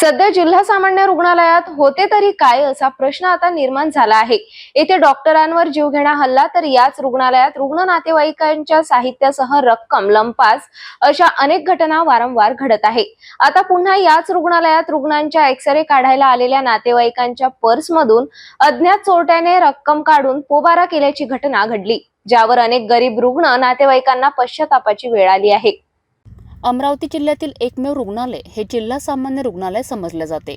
सध्या जिल्हा सामान्य रुग्णालयात होते तरी काय असा प्रश्न आता निर्माण झाला आहे. येथे डॉक्टरांवर जीवघेणा हल्ला तर याच रुग्णालयात रुग्ण नातेवाईकांच्या साहित्यासह रक्कम लंपास अशा अनेक घटना वारंवार घडत आहे. आता पुन्हा याच रुग्णालयात रुग्णांच्या एक्सरे काढायला आलेल्या नातेवाईकांच्या पर्समधून अज्ञात चोरट्याने रक्कम काढून पोबारा केल्याची घटना घडली ज्यावर अनेक गरीब रुग्ण नातेवाईकांना पश्चातापाची वेळ आली आहे. अमरावती जिल्ह्यातील एकमेव रुग्णालय हे जिल्हा सामान्य रुग्णालय समजले जाते.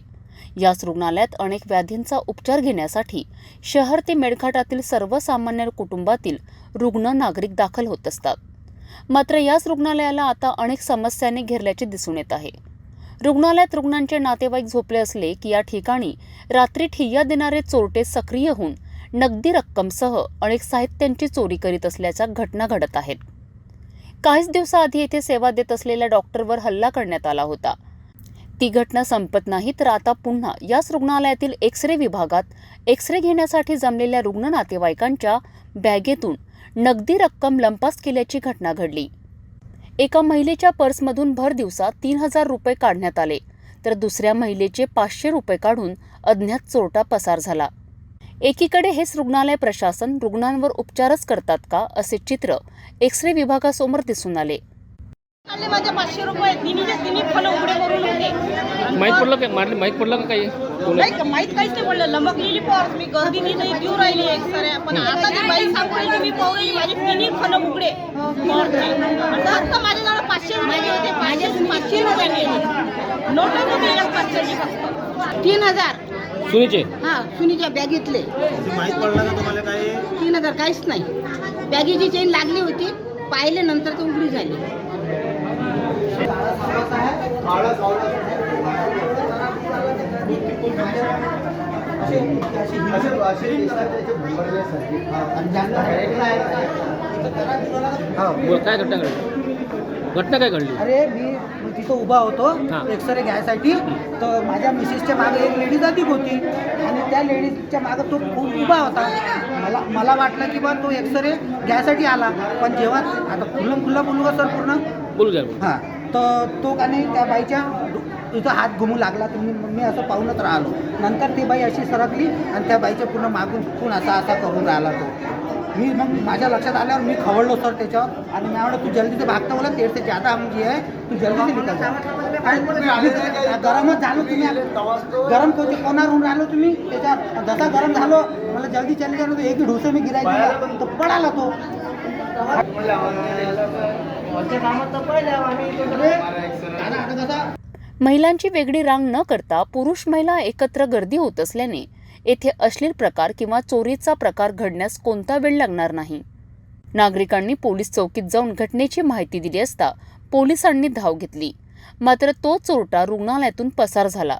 याच रुग्णालयात अनेक व्याधींचा उपचार घेण्यासाठी शहर ते मेळघाटातील सर्वसामान्य कुटुंबातील रुग्ण नागरिक दाखल होत असतात. मात्र याच रुग्णालयाला आता अनेक समस्यांनी घेरल्याचे दिसून येत आहे. रुग्णालयात रुग्णांचे नातेवाईक झोपले असले की या ठिकाणी रात्री ठिय्या देणारे चोरटे सक्रिय होऊन नगदी रक्कमसह अनेक साहित्यांची चोरी करीत असल्याच्या घटना घडत आहेत. काहीच दिवसाआधी येथे सेवा देत असलेल्या डॉक्टरवर हल्ला करण्यात आला होता. ती घटना संपत नाही तर आता पुन्हा याच रुग्णालयातील एक्स रे विभागात एक्स रे घेण्यासाठी जमलेल्या रुग्ण नातेवाईकांच्या बॅगेतून नगदी रक्कम लंपास केल्याची घटना घडली. एका महिलेच्या पर्समधून भर दिवसात तीन हजार रुपये काढण्यात आले तर दुसऱ्या महिलेचे पाचशे रुपये काढून अज्ञात चोरटा पसार झाला. एकीकडे हेच रुग्णालय प्रशासन रुग्णांवर उपचारच करतात का असे चित्र एक्स रे विभागासमोर दिसून आले. माहीत पडलं काय मारले माहीत पडलं का काही? माहीत काहीच नाही पडलं. लंबकलेली पर्स मी गर्दीने नाही देऊ राहिली पण आता ती बाई मी पाहू राहिली माझे तिन्ही फल उघडे. आता माझ्याजवळ पाचशे रुपये होते पाचशे पाचशे रुपये तीन हजार. सुनीचे? हा सुनीच्या बॅगेतले माहीत पडलं का तुम्हाला काही? तीन हजार काहीच नाही. बॅगेची चेन लागली होती पाहिले नंतर तर उघडी झाली. काय घटना घडली घटना काय घडली? अरे मी तिथं उभा होतो. एक्सरे घ्यायसाठी. तर माझ्या मिसेसच्या मागे एक लेडीज अधिक होती. आणि त्या लेडीजच्या मागे तो खूप उभा होता. मला मला वाटलं की बा तो एक्सरे घ्यायसाठी आला. पण जेव्हा आता खुल्लं खुल्लं बोलू का सर पूर्ण. बोल. हां. तर तो का नाही त्या बाईच्या इथं हात घुमू लागला. तर मी मी असं पाहूनच राहिलो. नंतर ती बाई अशी सरकली आणि त्या बाईच्या पूर्ण मागून पूर्ण असा असा करून राहिला तो. मी मग माझ्या लक्षात आल्यावर मी खवळलो सर त्याच्यावर. आणि मी म्हणलं तू जल्दी से भागता बोला तेर से ज्यादा हम जे आहे तू जल्दी से निकल जा. आणि गरमच झालो तुम्ही. गरम कोणते कोणावरून राहिलो तुम्ही? त्याच्या जसा गरम झालो. मला जल्दी चले जाणं तर एक ढोसे मी गिरायक दिला. तर पडाला तो आता आता कसा महिलांची वेगळी रांग न करता पुरुष महिला एकत्र गर्दी होत असल्याने येथे अश्लील प्रकार किंवा चोरीचा प्रकार घडण्यास कोणता वेळ लागणार नाही. नागरिकांनी पोलीस चौकीत जाऊन घटनेची माहिती दिली असता पोलिसांनी धाव घेतली. मात्र तो चोरटा रुग्णालयातून पसार झाला.